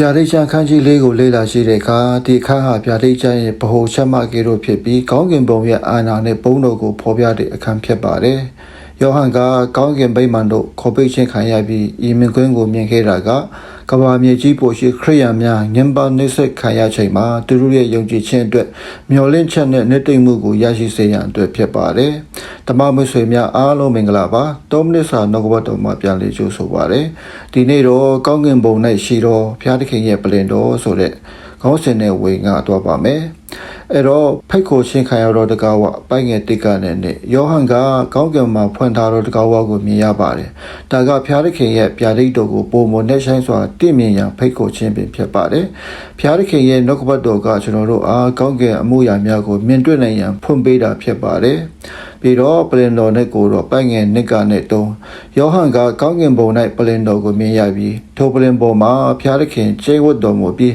ဗျာဒိတ်ချခန်းကြီးလေးကိုလေ့လာရှိတဲ့အခါဒီအခန်းဟာဗျာဒိတ်ချရဲ့ဗဟိုချက်မကေတို့ဖြစ်ပြီးကောင်းကင်ဘုံရဲ့အာဏာနဲ့ဘုံတော်ကိုဖော်ပြတဲ့အခန်းဖြစ်ပါတယ်။ ယောဟန်ကကောင်းကင်ဗိမာန်တို့ခေါ်ပိတ်ခြင်းခံရပြီးဤမြင်ကွင်းကိုမြင်ခဲ့တာကကဘာမြေကြီးပိုရှိခရိယံများညံပါနှိမ့်ဆက်ခံရချိန်မှာသူတို့ရဲ့ယုံကြည်ခြင်းအတွက်မျှော်လင့်ချက်နဲ့နှစ်သိမ့်မှုကိုရရှိစေရန်အတွက်ဖြစ်ပါတယ်။တမမဆွေများအားလုံးမင်္ဂလာပါ။တောမိနစ်စာနှုတ်ကပတ်တော်မှာပြန်လည်ကြိုဆိုပါရစေ။ဒီနေ့တော့ကောင်းကင်ဘုံ၌ရှိတော်ဘုရားသခင်ရဲ့ပလင်တော်ဆိုတဲ့ခေါင်းစဉ်နဲ့ဝေငါတော့ပါမယ်။ အဲ့တော့ဖိတ်ခေါ်ရှင်ခံရတော်တကားဝပိုင်ငယ်တိတ်ကနေနဲ့ယောဟန်ကကောင်းကင်မှာဖွင့်ထားတော်တကားဝကိုမြင်ရပါတယ်။ဒါကဘုရားသခင်ရဲ့ဗျာဒိတ်တော်ကိုပုံမနဲ့ဆိုင်စွာတင့်မြင်ရန်ဖိတ်ခေါ်ခြင်းပင်ဖြစ်ပါတယ်။ဘုရားသခင်ရဲ့နှုတ်ကပတ်တော်ကကျွန်တော်တို့အားကောင်းကင်အမှုရာများကိုမြင်တွေ့နိုင်ရန်ဖွင့်ပေးတာဖြစ်ပါတယ်။ပြီးတော့ပလင်တော်နဲ့ကိုတော့ပိုင်ငယ်နစ်ကနဲ့တုံးယောဟန်ကကောင်းကင်ဘုံ၌ပလင်တော်ကိုမြင်ရပြီးထိုပလင်ပေါ်မှာဘုရားသခင်ကျေးဝတ်တော်မူပြီး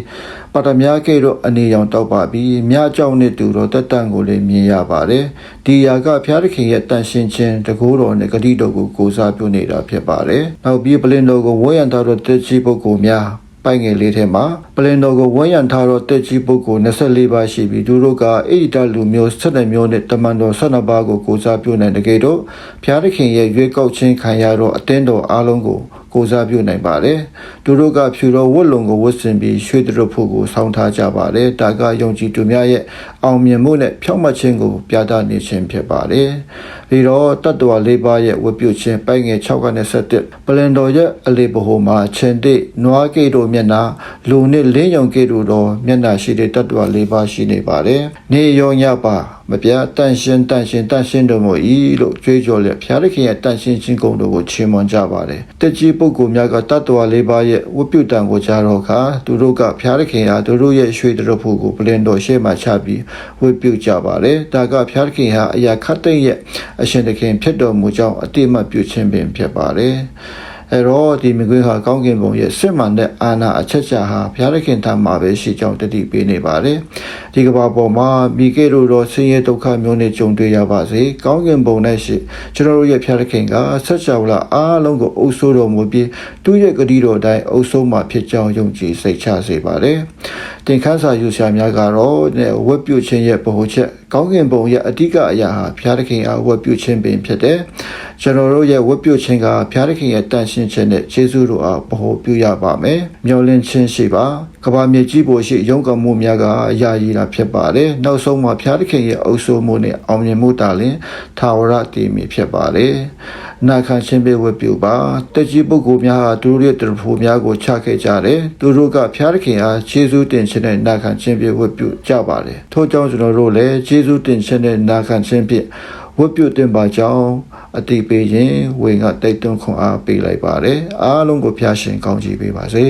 ပါတမ ्या ကဲ့တော့အနေရောင်တောက်ပါပြီးမြအကြောင်းနဲ့တူတော့တက်တန်ကိုလည်းမြင်ရပါတယ်ဒီယာကဘုရားသခင်ရဲ့တန်ရှင်းခြင်းတကူတော်နဲ့ဂတိတော်ကိုကိုးစားပြုနေတာဖြစ်ပါတယ်နောက်ပြီးပလင်တော်ကိုဝန်းရံထားတော့တက်ကြီးပုဂ္ဂိုလ်များပိုင်ငယ်လေးထဲမှာပလင်တော်ကိုဝန်းရံထားတော့တက်ကြီးပုဂ္ဂိုလ်24ပါးရှိပြီးသူတို့ကအိဒိတလူမျိုး7မျိုးနဲ့တမန်တော်12ပါးကိုကိုးစားပြုနိုင်တဲ့ကေတော့ဘုရားသခင်ရဲ့ရွေးကောက်ခြင်းခံရတော့အသင်းတော်အားလုံးကို ကိုစားပြုနိုင်ပါတယ်။သူတို့ကဖြူတော်ဝတ်လုံကိုဝတ်ဆင်ပြီးရွှေတရဖို့ကိုဆောင်းထားကြပါတယ်။ဒါကယုံကြည်သူများရဲ့အောင်မြင်မှုနဲ့ဖြောင့်မတ်ခြင်းကိုပြသနေခြင်းဖြစ်ပါတယ်။ပြီးတော့တတ္တဝါလေးပါးရဲ့ဝတ်ပြုခြင်းပိုင်ငယ်6ကနေ7ပလန်တော်ရဲ့အလေးဘဟုမှာချင်းတိနွားကိတို့မျက်နာလူနဲ့လင်းယုံကိတို့တော့မျက်နာရှိတဲ့တတ္တဝါလေးပါးရှိနေပါတယ်။နေရောညပါမပြတ်တန်ရှင်းတန်ရှင်းတန်ရှင်းတော်မူ၏လို့ကြွေးကြော်လျက်ဘုရားသခင်ရဲ့တန်ရှင်းခြင်းကုံတော်ကိုချီးမွမ်းကြပါတယ်။တက်ကြီးပုဂ္ဂိုလ်များကတတ္တဝါလေးပါးရဲ့ဝတ်ပြုတံကိုကြားတော့ခါသူတို့ကဘုရားသခင်ဟာသူတို့ရဲ့ရွှေတရဖို့ကိုပလင်တော်ရှေ့မှာချပြီးဝတ်ပြုကြပါတယ်။ဒါကဘုရားသခင်ဟာအရာခတ်တဲ့ရဲ့အရှင်သခင်ဖြစ်တော်မူကြောင်းအတိအမှတ်ပြုခြင်းပင်ဖြစ်ပါတယ်။ အဲ့တော့ဒီမြခွေးဟာကောင်းကင်ဘုံရဲ့စစ်မှန်တဲ့အာဏာအချက်ချာဟာဘုရားသခင်ထံမှာပဲရှိကြောင်းတတိပေးနေပါတယ်ဒီကမ္ဘာပေါ်မှာမိကေတို့တော့ဆင်းရဲဒုက္ခမျိုးနဲ့ကြုံတွေ့ရပါစေကောင်းကင်ဘုံနဲ့ရှိကျွန်တော်တို့ရဲ့ဘုရားသခင်ကဆက်ချဝလာအားလုံးကိုအုပ်ဆိုးတော်မူပြီးသူ့ရဲ့ဂတိတော်တိုင်းအုပ်ဆိုးမှဖြစ်ကြောင်းယုံကြည်စိတ်ချစေပါတယ်သင်ခန်းစာယူဆရာများကတော့ဝတ်ပြုခြင်းရဲ့ဗဟိုချက်ကောင်းကင်ဘုံရဲ့အဓိကအရာဟာဘုရားသခင်အားဝတ်ပြုခြင်းပင်ဖြစ်တယ် ကျွန်တော်တို့ရဲ့ဝတ်ပြုခြင်းကဘုရားသခင်ရဲ့တန်ရှင်းခြင်းနဲ့ယေရှုတို့အားဗဟိုပြုရပါမယ်မျောလင့်ခြင်းရှိပါကဘာမြေကြီးပေါ်ရှိရုံးကမှုများကအရာရည်တာဖြစ်ပါတယ်နောက်ဆုံးမှာဘုရားသခင်ရဲ့အုပ်စိုးမှုနဲ့အောင်မြင်မှုတာလင်ထာဝရတည်မီဖြစ်ပါတယ်နာခံခြင်းပေးဝတ်ပြုပါတက်ကြီးပုဂ္ဂိုလ်များဟာသူတို့ရဲ့တရဖို့များကိုချခဲ့ကြတယ်သူတို့ကဘုရားသခင်အားယေရှုတင်ခြင်းနဲ့နာခံခြင်းပေးဝတ်ပြုကြပါတယ်ထို့ကြောင့်ကျွန်တော်တို့လည်းယေရှုတင်ခြင်းနဲ့နာခံခြင်းဖြင့် ဝတ်ပြုတင်ပါကြောင်းအတိပေးရင်ဝေငါတိတ်သွန်းခွန်အားပေးလိုက်ပါတယ်အားလုံးကိုဖျားရှင်ကောင်းချီးပေးပါစေ